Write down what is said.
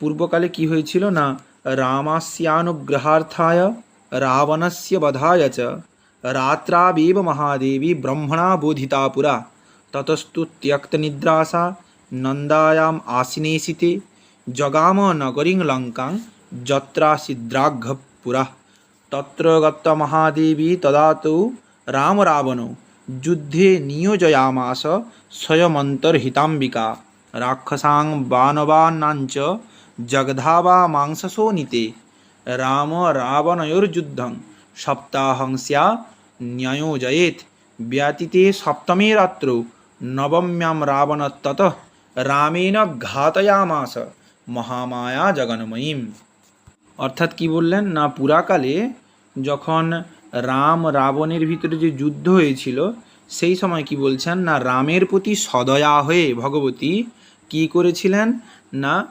পূর্বকালে কি হয়েছিল না? রামাস্যানুগ্রহার্থায় রাবণস্য বধায় চ। রাত্রাবেব মহাদেবী ব্রহ্মণা বোধিতা পুরা। ততস্তু ত্যক্তনিদ্রাসা নন্দায়াম আসিনেশিতে। জগাম নগরীং লঙ্কাং যত্রাসিদ্রাঘ্যপুরা তত্র গত্ত মহাদেবী তদা তু রাম রাবণ। যুদ্ধে নিয়োজয়ামাস স্বয়মন্তর্হিতাম্বিকা। রাক্ষসাং বানবানাঞ্চ জগধাবা মাংসশোণিতে রাম রাবণয়োর্যুদ্ধং সপ্তাহং স্যা ন্যয়োজয়েত ব্যতীতে সপ্তমে রাত্রৌ নবম্যাম রাবণ ততঃ রামেণ ঘাতয়ামাস। মহামায়া জগন্ময়ীম। অর্থাৎ কি বললেন? না, পুরাকালে যখন রাম রাবণের ভিতরে যে যুদ্ধ হয়েছিল, সেই সময় কি বলছেন? না, রামের প্রতি সদয়া হয়ে ভগবতী কি করেছিলেন? না